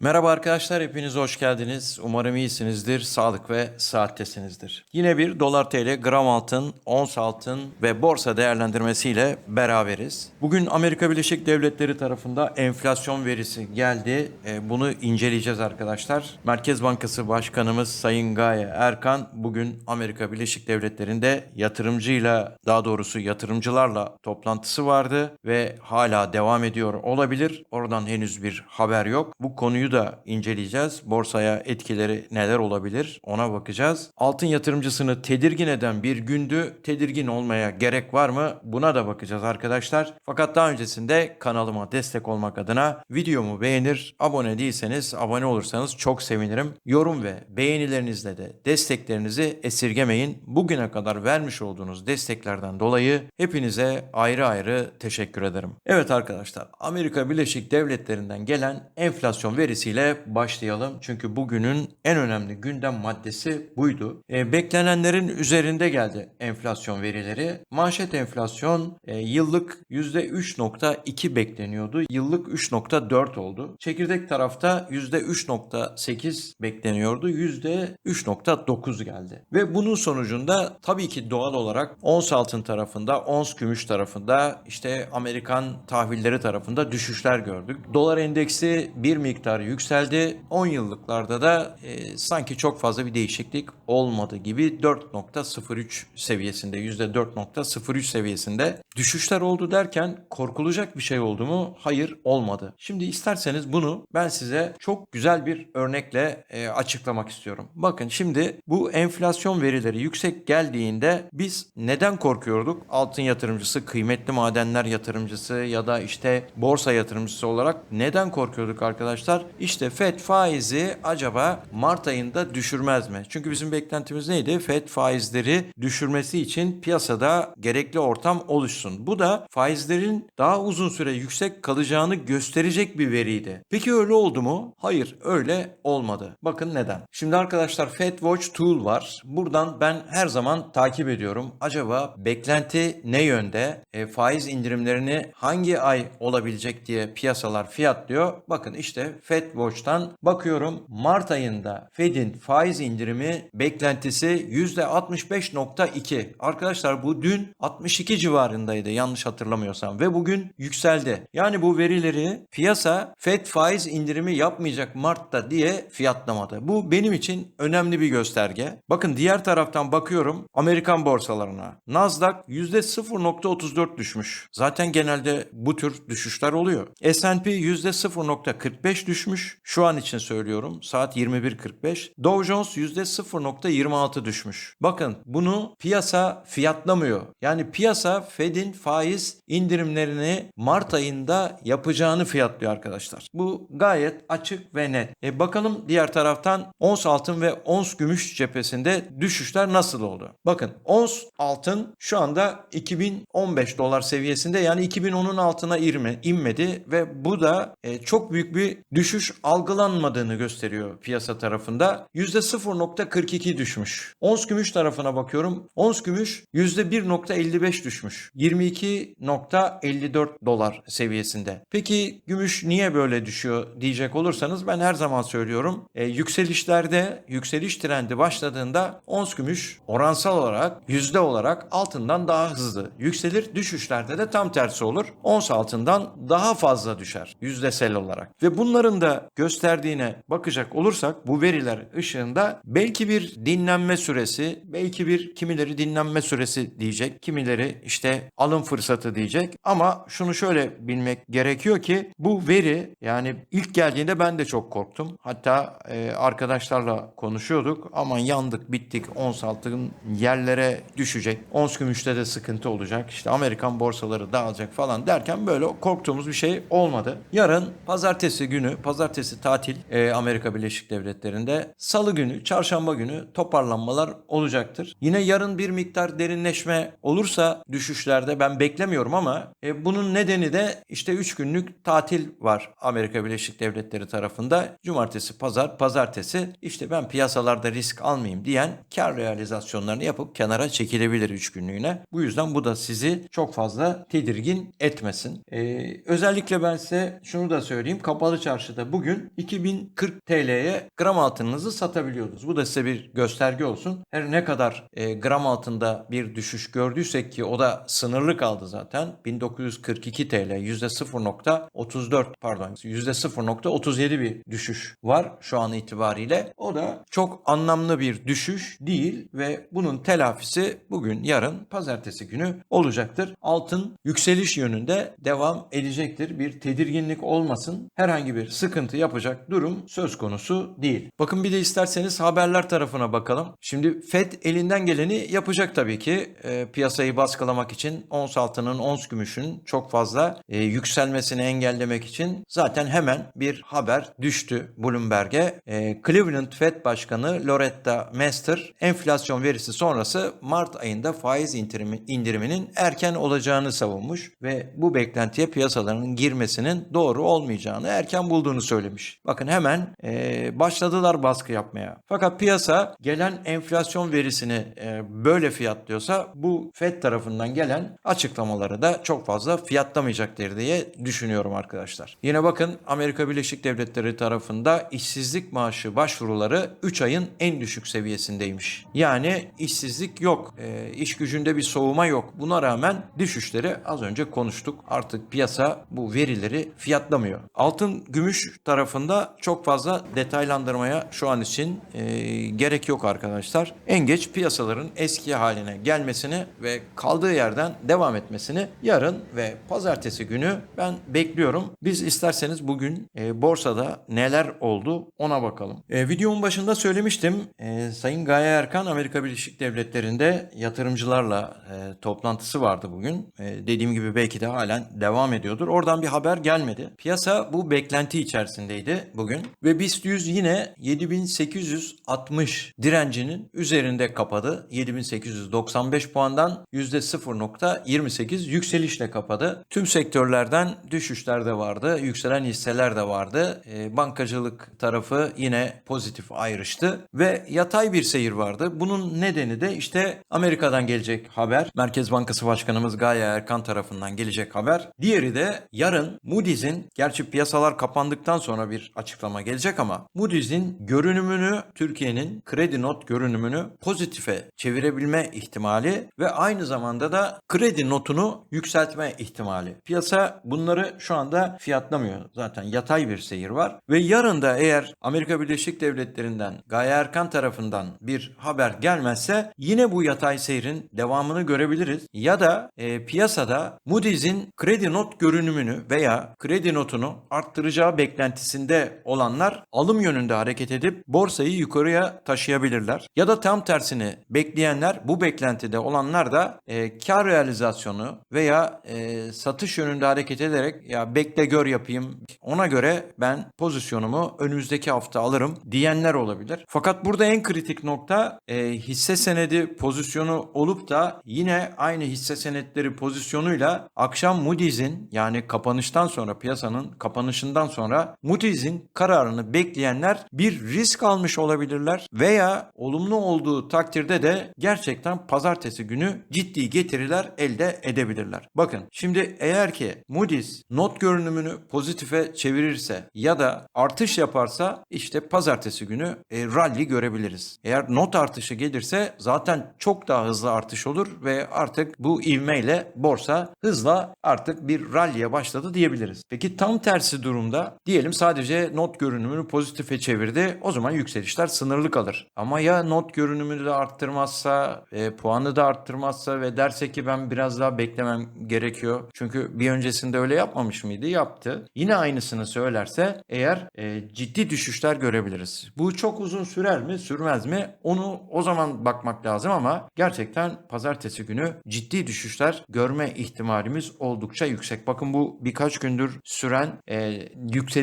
Merhaba arkadaşlar, hepiniz hoş geldiniz. Umarım iyisinizdir, sağlık ve saattesinizdir. Yine bir dolar TL, gram altın, ons altın ve borsa değerlendirmesiyle beraberiz. Bugün Amerika Birleşik Devletleri tarafında enflasyon verisi geldi. E, Bunu inceleyeceğiz arkadaşlar. Merkez Bankası Başkanımız Sayın Gaye Erkan bugün Amerika Birleşik Devletleri'nde yatırımcıyla, daha doğrusu yatırımcılarla toplantısı vardı ve hala devam ediyor olabilir. Oradan henüz bir haber yok. Bu konuyu da inceleyeceğiz. Borsaya etkileri neler olabilir ona bakacağız. Altın yatırımcısını tedirgin eden bir gündü. Tedirgin olmaya gerek var mı? Buna da bakacağız arkadaşlar. Fakat daha öncesinde kanalıma destek olmak adına videomu beğenir, abone değilseniz abone olursanız çok sevinirim. Yorum ve beğenilerinizle de desteklerinizi esirgemeyin. Bugüne kadar vermiş olduğunuz desteklerden dolayı hepinize ayrı ayrı teşekkür ederim. Evet arkadaşlar Amerika Birleşik Devletleri'nden gelen enflasyon verisiyle başlayalım. Çünkü bugünün en önemli gündem maddesi buydu. E, beklenenlerin üzerinde geldi enflasyon verileri. Manşet enflasyon e, yıllık %3.2 bekleniyordu. Yıllık 3.4 oldu. Çekirdek tarafta %3.8 bekleniyordu. %3.9 geldi. Ve bunun sonucunda tabii ki doğal olarak ons altın tarafında, ons gümüş tarafında, işte Amerikan tahvilleri tarafında düşüşler gördük. Dolar endeksi bir miktar yükseldi. 10 yıllıklarda da e, sanki çok fazla bir değişiklik olmadı gibi 4.03 seviyesinde, %4.03 seviyesinde düşüşler oldu derken korkulacak bir şey oldu mu? Hayır olmadı. Şimdi isterseniz bunu ben size çok güzel bir örnekle e, açıklamak istiyorum. Bakın şimdi bu enflasyon verileri yüksek geldiğinde biz neden korkuyorduk? Altın yatırımcısı, kıymetli madenler yatırımcısı ya da işte borsa yatırımcısı olarak neden korkuyorduk arkadaşlar? İşte FED faizi acaba Mart ayında düşürmez mi? Çünkü bizim beklentimiz neydi? FED faizleri düşürmesi için piyasada gerekli ortam oluşsun. Bu da faizlerin daha uzun süre yüksek kalacağını gösterecek bir veriydi. Peki öyle oldu mu? Hayır, öyle olmadı. Bakın neden? Şimdi arkadaşlar Fed Watch Tool var. Buradan ben her zaman takip ediyorum. Acaba beklenti ne yönde? E, faiz indirimlerini hangi ay olabilecek diye piyasalar fiyatlıyor. Bakın işte Fed Watch'tan bakıyorum. Mart ayında Fed'in faiz indirimi beklentisi %65.2. Arkadaşlar bu dün 62 civarındaydı yanlış hatırlamıyorsam ve bugün yükseldi. Yani bu verileri piyasa Fed faiz indirimi yapmayacak Mart'ta diye fiyatlamadı. Bu benim için önemli bir gösterge. Bakın diğer taraftan bakıyorum Amerikan borsalarına. Nasdaq %0.34 düşmüş. Zaten genelde bu tür düşüşler oluyor. S&P %0.45 düşmüş. Şu an için söylüyorum. Saat 21.45. Dow Jones %0.26 düşmüş. Bakın bunu piyasa fiyatlamıyor. Yani piyasa Fed'in faiz indirimlerini Mart ayında yapacağını fiyatlıyor arkadaşlar. Bu gayet açık ve net. E bakalım diğer taraftan ons altın ve ons gümüş cephesinde düşüşler nasıl oldu? Bakın ons altın şu anda 2015 dolar seviyesinde yani 2010'un altına inmedi ve bu da e, çok büyük bir düşüş algılanmadığını gösteriyor piyasa tarafında. %0.42 düşmüş. Ons gümüş tarafına bakıyorum. Ons gümüş %1.55 düşmüş. 22.54 dolar seviyesinde. Peki gümüş niye böyle düşüyor diyecek olursanız ben her zaman söylüyorum. E, yükselişlerde yükseliş trendi başladığında ons gümüş oransal olarak yüzde olarak altından daha hızlı yükselir. Düşüşlerde de tam tersi olur. Ons altından daha fazla düşer yüzdesel olarak. Ve bunların da gösterdiğine bakacak olursak bu veriler ışığında belki bir dinlenme süresi, belki bir kimileri dinlenme süresi diyecek, kimileri işte alım fırsatı diyecek. Ama şunu şöyle bilmek gerekiyor ki bu veri yani ilk geldiğinde ben de çok korktum. Hatta e, arkadaşlarla konuşuyorduk. Aman yandık, bittik. Ons altın yerlere düşecek. Ons gümüşte de sıkıntı olacak. İşte Amerikan borsaları dağılacak falan derken böyle korktuğumuz bir şey olmadı. Yarın pazartesi günü, pazartesi tatil e, Amerika Birleşik Devletleri'nde. Salı günü, çarşamba günü toparlanmalar olacaktır. Yine yarın bir miktar derinleşme olursa düşüşlerde ben beklemiyorum ama e, bunun nedeni de işte 3 günlük tatil var Amerika Birleşik Devletleri tarafında. Cumartesi, pazar, pazartesi işte ben piyasalarda risk almayayım diyen kar realizasyonlarını yapıp kenara çekilebilir 3 günlüğüne. Bu yüzden bu da sizi çok fazla tedirgin etmesin. E, özellikle ben size şunu da söyleyeyim. Kapalı çarşıda bugün 2040 TL'ye gram altınınızı satabiliyordunuz. Bu da size bir gösterge olsun. Her ne kadar e, gram altında bir düşüş gördüysek ki o da sınırlı kaldı zaten. 1942 TL %0.34 pardon %0.37 bir düşüş var şu an itibariyle. O da çok anlamlı bir düşüş değil ve bunun telafisi bugün yarın pazartesi günü olacaktır. Altın yükseliş yönünde devam edecektir. Bir tedirginlik olmasın. Herhangi bir sıkıntı yapacak durum söz konusu değil. Bakın bir de isterseniz haberler tarafına bakalım. Şimdi Fed elinden geleni yapacak tabii ki. E, piyasayı baskılamak için ons altının, ons gümüşün çok fazla e, yükselmesini engellemek için zaten hemen bir haber düştü Bloomberg'e. E, Cleveland Fed Başkanı Loretta Mester enflasyon verisi sonrası Mart ayında faiz indirimi, indiriminin erken olacağını savunmuş ve bu beklentiye piyasaların girmesinin doğru olmayacağını erken bulduğunu söylemiş. Bakın hemen e, başladılar baskı yapmaya. Fakat piyasa gelen enflasyon verisini e, böyle fiyatlıyorsa bu Fed tarafından gelen açıklamaları da çok fazla fiyatlamayacaktır diye düşünüyorum arkadaşlar. Yine bakın Amerika Birleşik Devletleri tarafında işsizlik maaşı başvuruları 3 ayın en düşük seviyesindeymiş. Yani işsizlik yok. E, iş gücünde bir soğuma yok. Buna rağmen düşüşleri az önce konuştuk. Artık piyasa bu verileri fiyatlamıyor. Altın gümüş tarafında çok fazla detaylandırmaya şu an için e, gerek yok arkadaşlar. En geç piyasaların eski haline gelmesini ve kaldığı yerden devam etmesini yarın ve pazartesi günü ben bekliyorum. Biz isterseniz bugün e, borsada neler oldu ona bakalım. E, videomun başında söylemiştim. E, Sayın Gaye Erkan Amerika Birleşik Devletleri'nde yatırımcılarla e, toplantısı vardı bugün. E, dediğim gibi belki de halen devam ediyordur. Oradan bir haber gelmedi. Piyasa bu beklenti içerisindeydi bugün ve BIST 100 yine 7860 direncinin üzerinde kapadı. 7895 puandan %0.28 yükselişle kapadı. Tüm sektörlerden düşüşler de vardı. Yükselen hisseler de vardı. E, bankacılık tarafı yine pozitif ayrıştı ve yatay bir seyir vardı. Bunun nedeni de işte Amerika'dan gelecek haber. Merkez Bankası Başkanımız Gaye Erkan tarafından gelecek haber. Diğeri de yarın Moody's'in gerçi piyasalar kapandıktan sonra bir açıklama gelecek ama Moody's'in görünümünü Türkiye'nin kredi not görünümünü pozitife çevirebilme ihtimali ve aynı zamanda da kredi notunu yükseltme ihtimali. Piyasa bunları şu anda fiyatlamıyor. Zaten yatay bir seyir var ve yarın da eğer Amerika Birleşik Devletleri'nden Gaye Erkan tarafından bir haber gelmezse yine bu yatay seyrin devamını görebiliriz. Ya da e, piyasada Moody's'in kredi not görünümünü veya kredi notunu arttıracağı beklentisinde olanlar alım yönünde hareket edip borsayı yukarıya taşıyabilirler. Ya da tam tersini bekleyenler bu beklentide olanlar da e, kar realizasyonu veya e, satış yönünde hareket ederek ya bekle gör yapayım ona göre ben pozisyonumu önümüzdeki hafta alırım diyenler olabilir. Fakat burada en kritik nokta e, hisse senedi pozisyonu olup da yine aynı hisse senetleri pozisyonuyla akşam Moody's'in yani kapanıştan sonra piyasanın kapanışından sonra Moody's'in kararını bekleyenler bir risk almış olabilirler veya olumlu olduğu takdirde de gerçekten pazartesi günü ciddi getiriler elde edebilirler. Bakın şimdi eğer ki Moody's not görünümünü pozitife çevirirse ya da artış yaparsa işte pazartesi günü e, rally görebiliriz. Eğer not artışı gelirse zaten çok daha hızlı artış olur ve artık bu ivmeyle borsa hızla artık bir rally'e başladı diyebiliriz. Peki tam tersi durumda diyelim sadece not görünümünü pozitife çevirdi o zaman yükselişler sınırlı kalır. Ama ya not görünümünü de arttırmazsa, e, puanı da arttırmazsa ve derse ki ben biraz daha beklemem gerekiyor. Çünkü bir öncesinde öyle yapmamış mıydı? Yaptı. Yine aynısını söylerse eğer e, ciddi düşüşler görebiliriz. Bu çok uzun sürer mi, sürmez mi? Onu o zaman bakmak lazım ama gerçekten pazartesi günü ciddi düşüşler görme ihtimalimiz oldukça yüksek. Bakın bu birkaç gündür süren e,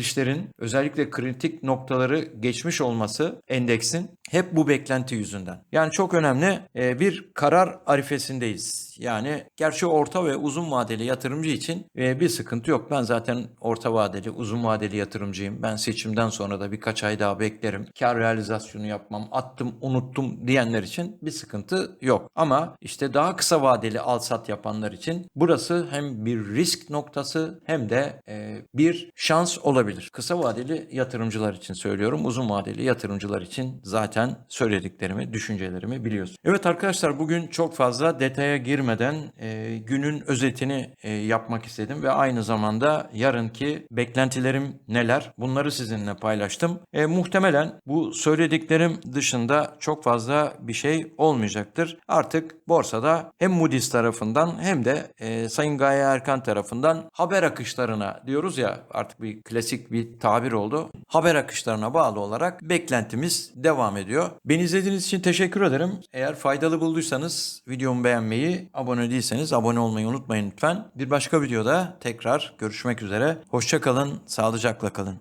yükselişlerin özellikle kritik noktaları geçmiş olması endeksin hep bu beklenti yüzünden. Yani çok önemli e, bir karar arifesindeyiz. Yani gerçi orta ve uzun vadeli yatırımcı için e, bir sıkıntı yok. Ben zaten orta vadeli, uzun vadeli yatırımcıyım. Ben seçimden sonra da birkaç ay daha beklerim. Kar realizasyonu yapmam, attım, unuttum diyenler için bir sıkıntı yok. Ama işte daha kısa vadeli al sat yapanlar için burası hem bir risk noktası hem de e, bir şans olabilir. Kısa vadeli yatırımcılar için söylüyorum. Uzun vadeli yatırımcılar için zaten söylediklerimi, düşüncelerimi biliyorsun. Evet arkadaşlar bugün çok fazla detaya girmeden e, günün özetini e, yapmak istedim ve aynı zamanda yarınki beklentilerim neler bunları sizinle paylaştım. E, muhtemelen bu söylediklerim dışında çok fazla bir şey olmayacaktır. Artık borsada hem Moody's tarafından hem de e, Sayın Gaye Erkan tarafından haber akışlarına diyoruz ya artık bir klasik bir tabir oldu. Haber akışlarına bağlı olarak beklentimiz devam ediyor. Beni izlediğiniz için teşekkür ederim. Eğer faydalı bulduysanız videomu beğenmeyi, abone değilseniz abone olmayı unutmayın lütfen. Bir başka videoda tekrar görüşmek üzere. Hoşça kalın, sağlıcakla kalın.